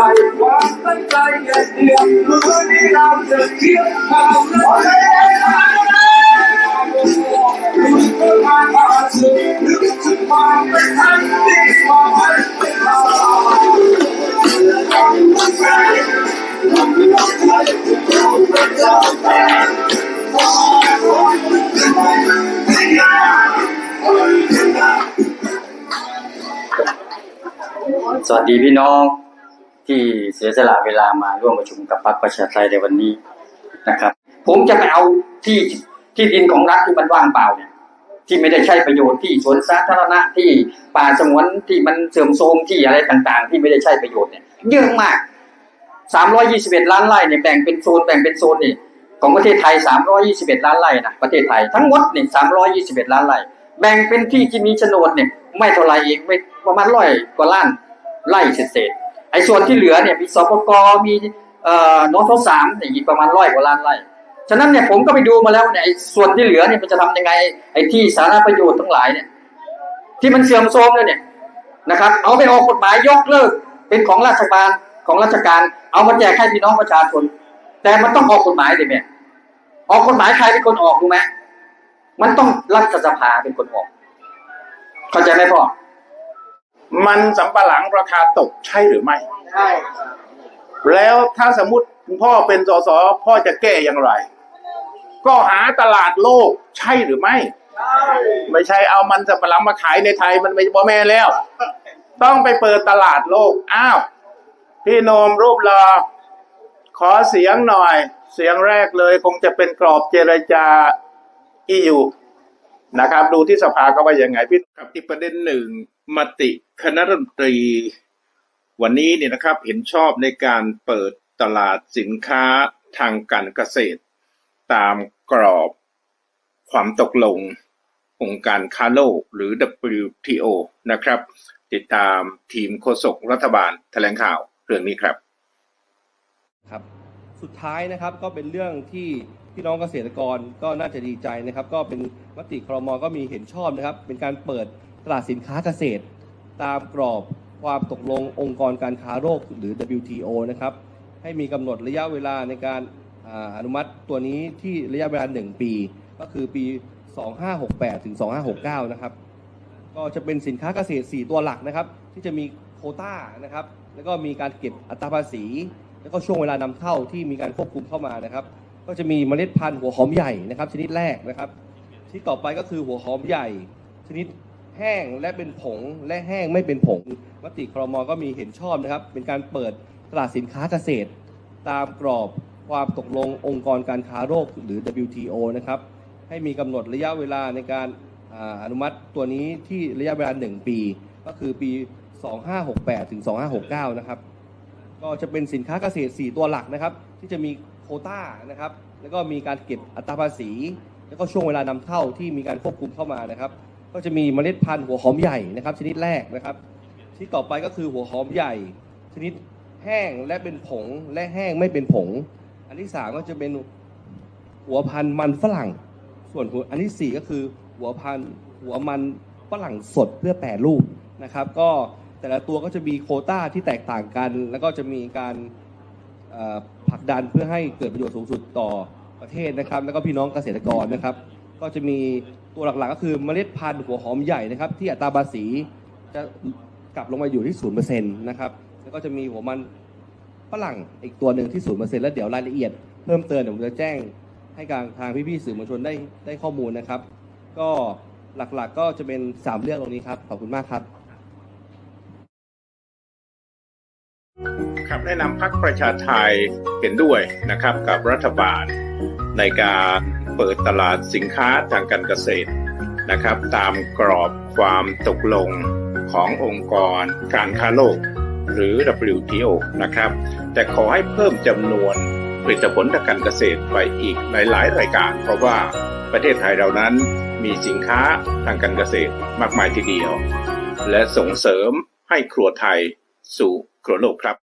ใจความตั้งใจอย่าเดียวมือนี้เราจะเทียบกันรู้ว่าการมาถึงนึกถึงความเป็นทันที่ความเป็นเราสวัสดีพี่น้อง ที่เสียสละเวลามาร่วมประชุมกับพรรคประชาไตยในวันนี้นะครับ ผมจะไปเอาที่ที่ดินของรัฐที่มันว่างเปล่าเนี่ยที่ไม่ได้ใช้ประโยชน์ที่สวนสาธารณะที่ป่าสงวนที่มันเสื่อมโทรมที่อะไรต่างๆ ที่ไม่ได้ใช้ประโยชน์เนี่ยเยอะมาก 321 ล้านไร่เนี่ยแบ่งเป็นโซนแบ่งเป็นโซนนี่ของประเทศไทย 321 ล้านไร่นะประเทศไทยทั้งหมดเนี่ย321 ล้านไร่แบ่งเป็นที่ที่มีโฉนดเนี่ยไม่เท่าไรเองไม่ประมาณร้อยกว่าล้านไร่เศษ ไอ้ส่วนที่เหลือเนี่ยมีสปกมีเอ่อนทสามเนี่ยอีกประมาณร้อยกว่าล้านไร่ฉะนั้นเนี่ยผมก็ไปดูมาแล้วเนี่ยไอ้ส่วนที่เหลือเนี่ยมันจะทำยังไงไอ้ที่สาธารณประโยชน์ทั้งหลายเนี่ย ที่มันเสื่อมโทรมเลยเนี่ยนะครับ เอาไปออกกฎหมายยกเลิก เป็นของราชการของราชการ เอามาแจกให้พี่น้องประชาชน แต่มันต้องออกกฎหมายดิแม่ออกกฎหมายใครเป็นคนออกรู้ไหมมันต้องรัฐสภาเป็นคนออกเข้าใจไหมพ่อ มันสำปะหลังราคาตกใช่หรือไม่ใช่แล้วถ้าสมมติพ่อเป็นสสพ่อจะแก้อย่างไร ก็หาตลาดโลกใช่หรือไม่ใช่ไม่ใช่เอามันสำปะหลังมาขายในไทยมันไม่บ่แม่แล้ว ต้องไปเปิดตลาดโลก อ้าว พี่โนมรูปรอขอเสียงหน่อย เสียงแรกเลยคงจะเป็นกรอบเจรจาอียู นะครับ ดูที่สภาก็ว่ายังไงพี่ครับอีกประเด็นหนึ่งมติคณะรัฐมนตรี วันนี้เนี่ยนะครับเห็นชอบในการเปิดตลาดสินค้าทางการเกษตร ตามกรอบความตกลงองค์การค้าโลกหรือ WTO นะครับ ติดตามทีมโฆษกรัฐบาลแถลงข่าวเรื่องนี้ครับครับ สุดท้ายนะครับก็เป็นเรื่องที่ พี่น้องเกษตรกรก็น่าจะดีใจนะครับ ก็เป็นมติครมก็มีเห็นชอบนะครับ เป็นการเปิดตลาดสินค้าเกษตร ตามกรอบความตกลงองค์กรการค้าโลกหรือ WTO นะครับ ให้มีกำหนดระยะเวลาในการอนุมัติตัวนี้ที่ระยะเวลา 1 ปี ก็คือปี 2568 ถึง 2569 นะครับ ก็จะเป็นสินค้าเกษตร 4 ตัวหลักนะครับ ที่จะมีโคต้านะครับ แล้วก็มีการเก็บอัตราภาษี แล้วก็ช่วงเวลานำเข้าที่มีการควบคุมเข้ามานะครับ ก็จะมีเมล็ดพันธุ์หัวหอมใหญ่นะครับ ชนิดแรกนะครับชนิดต่อไปก็คือหัวหอมใหญ่ ชนิดแห้งและเป็นผงและแห้งไม่เป็นผงมติครมก็มีเห็นชอบนะครับ เป็นการเปิดตลาดสินค้าเกษตร ตามกรอบความตกลงองค์กรการค้าโลกหรือ WTO นะครับ ให้มีกำหนดระยะเวลาในการอ่าอนุมัติตัวนี้ที่ระยะเวลา 1 ปี ก็คือปี 2568 ถึง 2569 นะครับ ก็จะเป็นสินค้าเกษตร 4 ตัวหลักนะครับ ที่จะมี โควต้านะครับ แล้วก็มีการเก็บอัตราภาษี แล้วก็ช่วงเวลานำเข้าที่มีการควบคุมเข้ามานะครับ ก็จะมีเมล็ดพันธุ์หัวหอมใหญ่นะครับ ชนิดแรกนะครับชนิดต่อไปก็คือหัวหอมใหญ่ ชนิดแห้งและเป็นผงและแห้งไม่เป็นผง อันที่สามก็จะเป็นหัวพันธุ์มันฝรั่ง ส่วนหัวอันที่สี่ก็คือหัวพันธุ์หัวมันฝรั่งสดเพื่อแปรรูปนะครับ ก็แต่ละตัวก็จะมีโคต้าที่แตกต่างกัน แล้วก็จะมีการ ผลักดันเพื่อให้เกิดประโยชน์สูงสุดต่อประเทศนะครับ แล้วก็พี่น้องเกษตรกรนะครับ ก็จะมีตัวหลักๆก็คือเมล็ดพันธุ์หัวหอมใหญ่นะครับ ที่อัตราภาษีจะกลับลงมาอยู่ที่ศูนย์เปอร์เซ็นต์นะครับแล้วก็จะมีหัวมันฝรั่งอีกตัวหนึ่งที่ศูนย์เปอร์เซ็นต์แล้วเดี๋ยวรายละเอียดเพิ่มเติมเดี๋ยวผมจะแจ้งให้การทางพี่ๆสื่อมวลชนได้ได้ข้อมูลนะครับ ก็หลักๆก็จะเป็น 3 เรื่องตรงนี้ครับ ขอบคุณมากครับ ครับแนะนำพักประชาไทยเห็นด้วยนะครับกับรัฐบาลในการเปิดตลาดสินค้าทางการเกษตรนะครับ ตามกรอบความตกลงขององค์กรการค้าโลก หรือ WTO นะครับ แต่ขอให้เพิ่มจำนวนผลิตผลทางการเกษตรไปอีกหลายๆรายการ เพราะว่าประเทศไทยเรานั้นมีสินค้าทางการเกษตรมากมายทีเดียว และส่งเสริมให้ครัวไทยสู่ครัวโลกครับ